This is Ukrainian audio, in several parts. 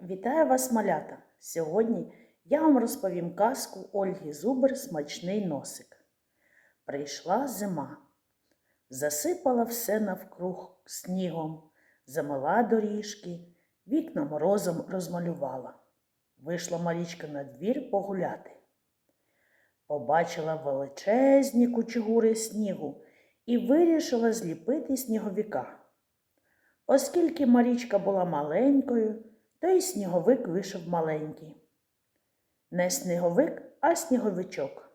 Вітаю вас, малята! Сьогодні я вам розповім казку Ольги Зубер Смачний носик. Прийшла зима, засипала все навкруг снігом, замила доріжки, вікна морозом розмалювала. Вийшла Марічка на двір погуляти. Побачила величезні кучугури снігу і вирішила зліпити сніговіка. Оскільки Марічка була маленькою, то й сніговик вийшов маленький. Не сніговик, а сніговичок.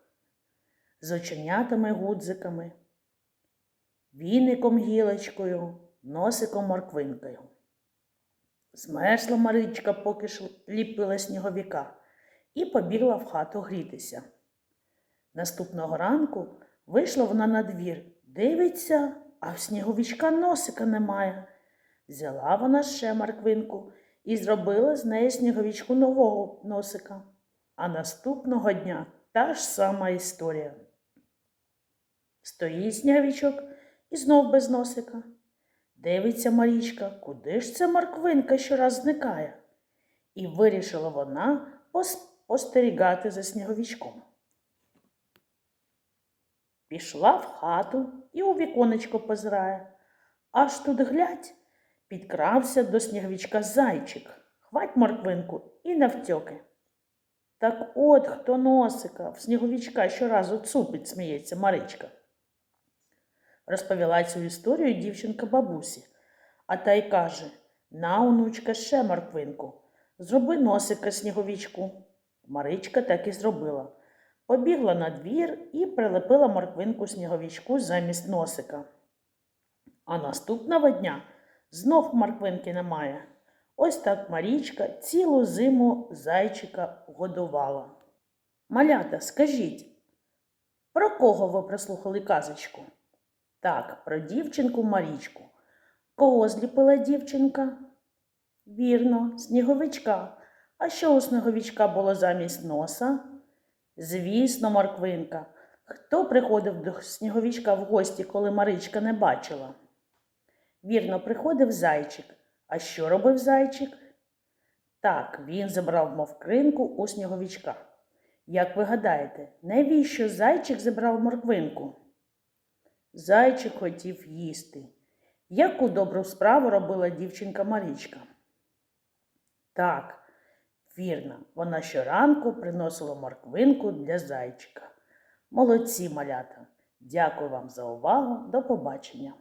З оченятами гудзиками, віником гілочкою, носиком морквинкою. Змерзла Маричка, поки ж ліпила сніговіка, і побігла в хату грітися. Наступного ранку вийшла вона на двір, дивиться, а в сніговичка носика немає. Взяла вона ще морквинку і зробила з неї сніговичку нового носика. А наступного дня та ж сама історія. Стоїть сніговичок і знов без носика. Дивиться Марічка, куди ж ця морквинка щораз зникає. І вирішила вона спостерігати за сніговичком. Пішла в хату і у віконечко позирає. Аж тут глядь, підкрався до сніговичка зайчик, хвать морквинку і навтьоки. Так от хто носика в сніговичка щоразу цупить, сміється Маричка. Розповіла цю історію дівчинка бабусі, а та й каже на, онучка, ще морквинку, зроби носика сніговичку. Маричка так і зробила. Побігла на двір і прилепила морквинку сніговичку замість носика. А наступного дня знов морквинки немає. Ось так Марічка цілу зиму зайчика годувала. Малята, скажіть, про кого ви прослухали казочку? Так, про дівчинку Марічку. Кого зліпила дівчинка? Вірно, сніговичка. А що у сніговичка було замість носа? Звісно, морквинка. Хто приходив до сніговичка в гості, коли Маричка не бачила? Вірно, приходив зайчик. А що робив зайчик? Так, він забрав мовкринку у сніговичка. Як ви гадаєте, навіщо зайчик забрав морквинку? Зайчик хотів їсти. Яку добру справу робила дівчинка Марічка? Так, вірно, вона щоранку приносила морквинку для зайчика. Молодці малята! Дякую вам за увагу. До побачення!